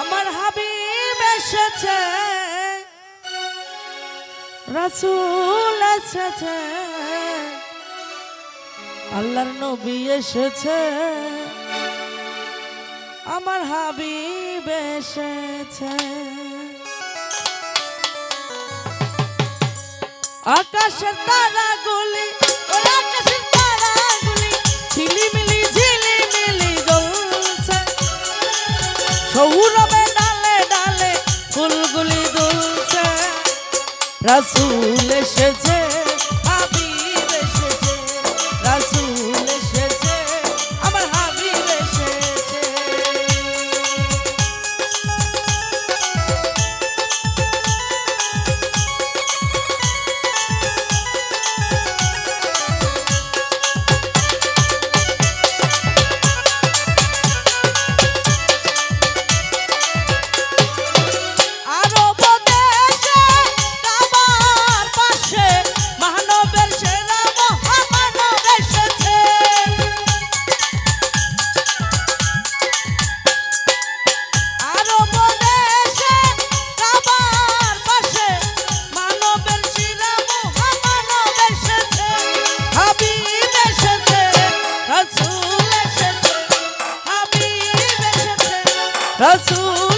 আমার হাবিব এসেছে। রাসুল এসেছে। আল্লাহর নবী এসেছে। আমার হাবিব এসেছে। আকাশের তারা গুলি রবে ডালে ডালে ফুলগুলি দুলছে। রাসুল এসেছে Rasul.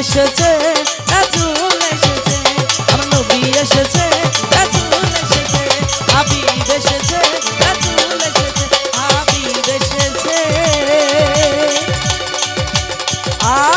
এসেছে, রাসুল এসেছে, আমার নবী এসেছে, রাসুল এসেছে, হাবিব এসেছে, রাসুল এসেছে, হাবিব এসেছে আ